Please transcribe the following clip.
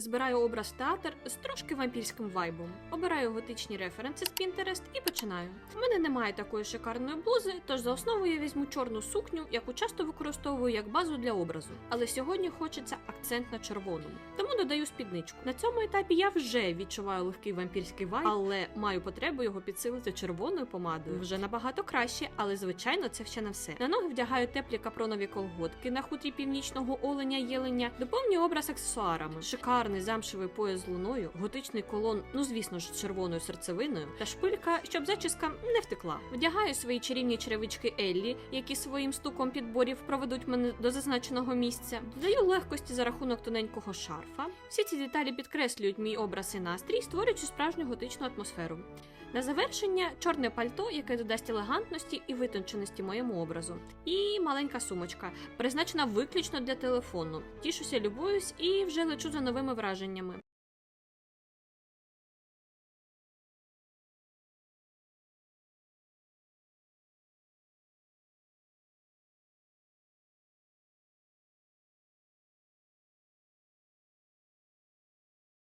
Збираю образ театр з трошки вампірським вайбом. Обираю готичні референси з Pinterest і починаю. У мене немає такої шикарної блузи, тож за основу я візьму чорну сукню, яку часто використовую як базу для образу. Але сьогодні хочеться акцент на червоному. Тому додаю спідничку. На цьому етапі я вже відчуваю легкий вампірський вайб, але маю потребу його підсилити червоною помадою. Вже набагато краще, але звичайно це ще не все. На ноги вдягаю теплі капронові колготки на хутрі північного оленя єленя, доповнюю образ аксесуарами. Шикарний замшевий пояс з луною, готичний колон, ну звісно ж, червоною серцевиною, та шпилька, щоб зачіска не втекла. Вдягаю свої чарівні черевички Еллі, які своїм стуком підборів проведуть мене до зазначеного місця. Даю легкості за рахунок тоненького шарфа. Всі ці деталі підкреслюють мій образ і настрій, створюючи справжню готичну атмосферу. На завершення чорне пальто, яке додасть елегантності і витонченості моєму образу, і маленька сумочка, призначена виключно для телефону. Тішуся, любуюсь і вже лечу за новими враженнями.